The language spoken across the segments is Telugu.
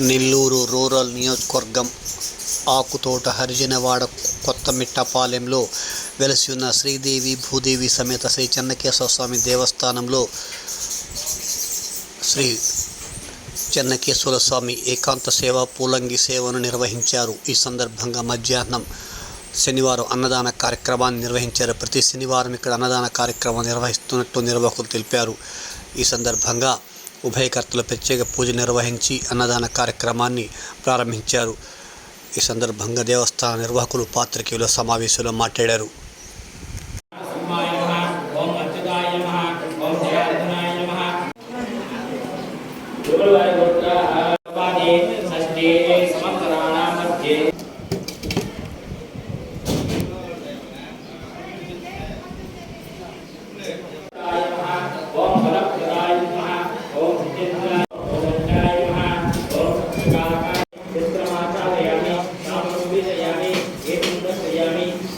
నెల్లూరు రూరల్ నియోజకవర్గం ఆకుతోట హరిజనవాడ కొత్తమిట్టపాలెంలో వెలసి ఉన్న శ్రీదేవి భూదేవి సమేత శ్రీ చెన్నకేశవ స్వామి దేవస్థానంలో శ్రీ చెన్నకేశ్వర స్వామి ఏకాంత సేవ పూలంగి సేవను నిర్వహించారు. ఈ సందర్భంగా మధ్యాహ్నం శనివారం అన్నదాన కార్యక్రమాన్ని నిర్వహించారు. ప్రతి శనివారం ఇక్కడ అన్నదాన కార్యక్రమం నిర్వహిస్తున్నట్టు నిర్వాహకులు తెలిపారు. ఈ సందర్భంగా ఉభయకర్తలు ప్రత్యేక పూజ నిర్వహించి అన్నదాన కార్యక్రమాన్ని ప్రారంభించారు. ఈ సందర్భంగా దేవస్థాన నిర్వాహకులు పాత్రికేయుల సమావేశంలో మాట్లాడారు.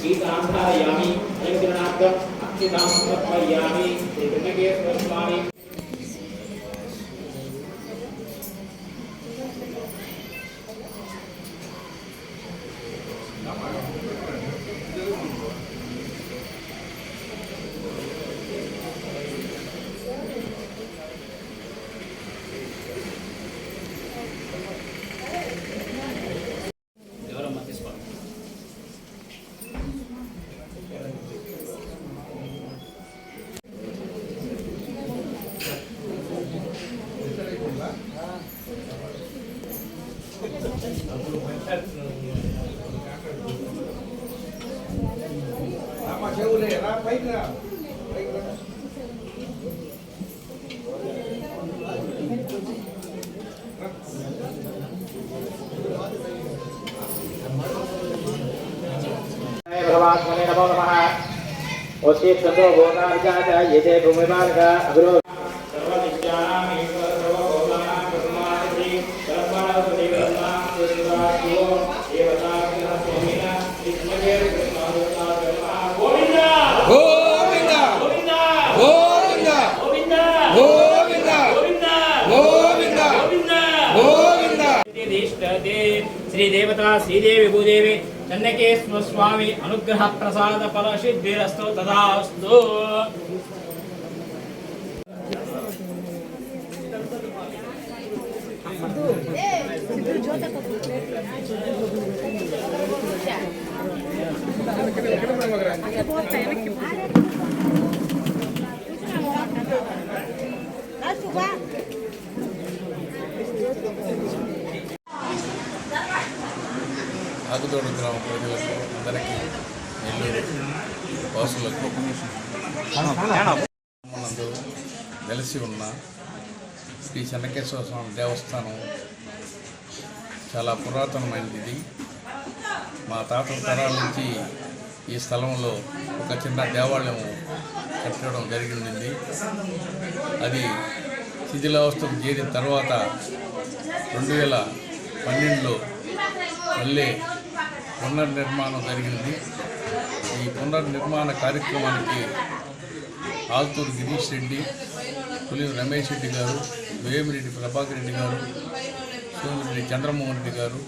గీతాంధారయామి అలంకరణార్థం అక్షితాం సమర్పయామి శ్రీ వెంకటేశ్వర స్వామి भगवान नमो नमः उचित संतो भोगार्चा च ये भूमिमार्ग अग्रो प्रतिष्ठते श्रीदेवता श्रीदेवी भूदेवी तन्नके स्वस्वामी अनुग्रहप्रसादफलसिद्धिरस्तु तदास्तु। జ్యోతకు ఆకుతోడు గ్రామ ప్రజలకు అందరికీ నెల్లూరు వాసులకు నందు వెలసి ఉన్న శ్రీ చెన్నకేశ్వర స్వామి దేవస్థానం చాలా పురాతనమైనది ఇది. మా తాత తరాల నుంచి ఈ స్థలంలో ఒక చిన్న దేవాలయం కట్టడం జరిగింది అది శిథిలావస్థకు చేరిన తర్వాత రెండు వేల పన్నెండులో మళ్ళీ పునర్నిర్మాణం జరిగింది. ఈ పునర్నిర్మాణ కార్యక్రమానికి ఆల్తూరు గిరీష్ రెడ్డి పులి రమేష్ రెడ్డి గారు వేమిరెడ్డి ప్రభాకర్ రెడ్డి గారు సోమిరెడ్డి చంద్రమోహన్ రెడ్డి గారు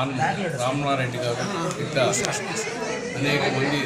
ఆన్ రామనారెడ్డి గారు ఇట్లా అనేక మంది